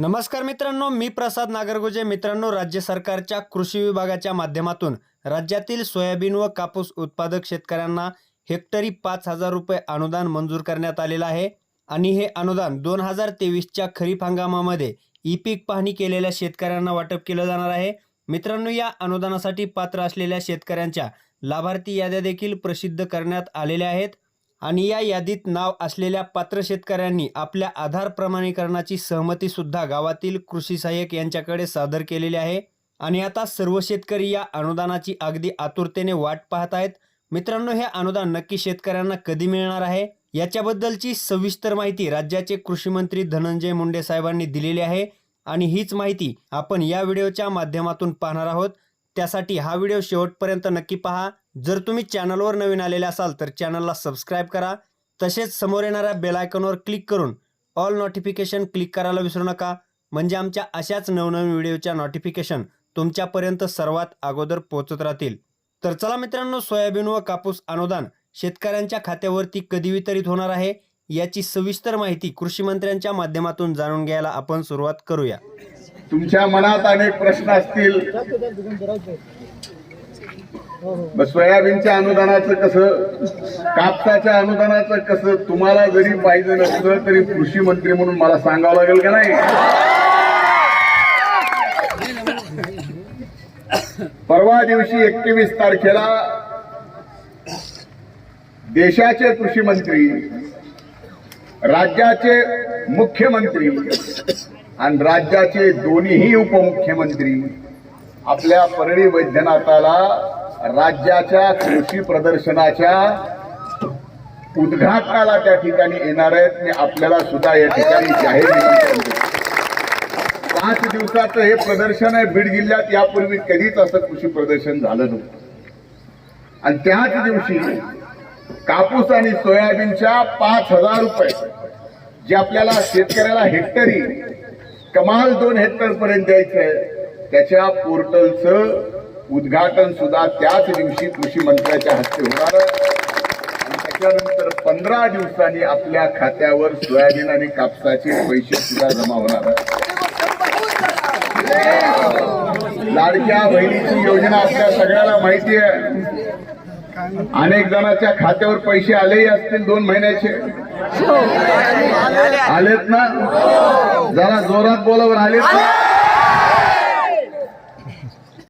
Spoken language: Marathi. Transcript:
नमस्कार मित्रांनो मी प्रसाद नागरगोजे. मित्रांनो राज्य सरकारच्या कृषी विभागाच्या माध्यमातून राज्यातील सोयाबीन व कापूस उत्पादक शेतकऱ्यांना हेक्टरी पाच हजार रुपये अनुदान मंजूर करण्यात आलेलं आहे. आणि हे अनुदान दोन हजार तेवीसच्या खरीप हंगामामध्ये ई पीक पाहणी केलेल्या शेतकऱ्यांना वाटप केलं जाणार आहे. मित्रांनो या अनुदानासाठी पात्र असलेल्या शेतकऱ्यांच्या लाभार्थी याद्या देखील प्रसिद्ध करण्यात आलेल्या आहेत. आणि या यादीत नाव असलेल्या पात्र शेतकऱ्यांनी आपल्या आधार प्रमाणीकरणाची सहमती सुद्धा गावातील कृषी सहाय्यक यांच्याकडे सादर केलेली आहे. आणि आता सर्व शेतकरी या अनुदानाची अगदी आतुरतेने वाट पाहत आहेत. मित्रांनो हे अनुदान नक्की शेतकऱ्यांना कधी मिळणार आहे? याच्याबद्दलची सविस्तर माहिती राज्याचे कृषी मंत्री धनंजय मुंडे साहेबांनी दिलेली आहे. आणि हीच माहिती आपण या व्हिडिओच्या माध्यमातून पाहणार आहोत. त्यासाठी हा व्हिडिओ शेवटपर्यंत नक्की पहा. जर तुम्ही चॅनलवर नवीन आलेले असाल तर चॅनलला सबस्क्राईब करा. तसेच समोर येणाऱ्या बेलायकॉनवर क्लिक करून ऑल नोटिफिकेशन क्लिक करायला विसरू नका. म्हणजे आमच्या अशाच नवनवीन व्हिडिओच्या नोटिफिकेशन तुमच्यापर्यंत सर्वात अगोदर पोहोचत राहतील. तर चला मित्रांनो सोयाबीन व कापूस अनुदान शेतकऱ्यांच्या खात्यावरती कधी वितरित होणार आहे? याची सविस्तर माहिती कृषी मंत्र्यांच्या माध्यमातून जाणून घ्यायला आपण सुरुवात करूया. तुमच्या मनात अनेक प्रश्न असतील. सोयाबीनच्या अनुदानाचं कसं कापसाच्या अनुदानाचं कसं तुम्हाला जरी पाहिजे नसलं तरी कृषी मंत्री म्हणून मला सांगावं लागेल का नाही? परवा दिवशी एकवीस तारखेला देशाचे कृषी मंत्री राज्याचे मुख्यमंत्री आणि राज्याचे दोन्हीही उपमुख्यमंत्री आपल्या परळी वैद्यनाथाला राज्याच्या कृषी प्रदर्शनाच्या उद्घाटनाला त्या ठिकाणी येणार आहेत. मी आपल्याला सुद्धा या ठिकाणी जाहीर पाच दिवसाचं हे प्रदर्शन आहे. बीड जिल्ह्यात यापूर्वी कधीच असं कृषी प्रदर्शन झालं नव्हतं. आणि त्याच दिवशी कापूस आणि सोयाबीनच्या पाच हजार रुपये जे आपल्याला शेतकऱ्याला हेक्टरी कमाल दोन हेक्टर पर्यंत द्यायचं आहे त्याच्या पोर्टलचं उद्घाटन सुद्धा त्याच दिवशी कृषी मंत्र्याच्या हस्ते होणार. त्याच्यानंतर पंधरा दिवसांनी आपल्या खात्यावर सोयाबीन आणि कापसाचे पैसे सुद्धा जमा होणार. लाडक्या बहिणीची योजना आपल्या सगळ्याला माहिती आहे. अनेक जणांच्या खात्यावर पैसे आलेही असतील दोन महिन्याचे. आलेत ना? जरा जोरात बोलावर आलेत ना?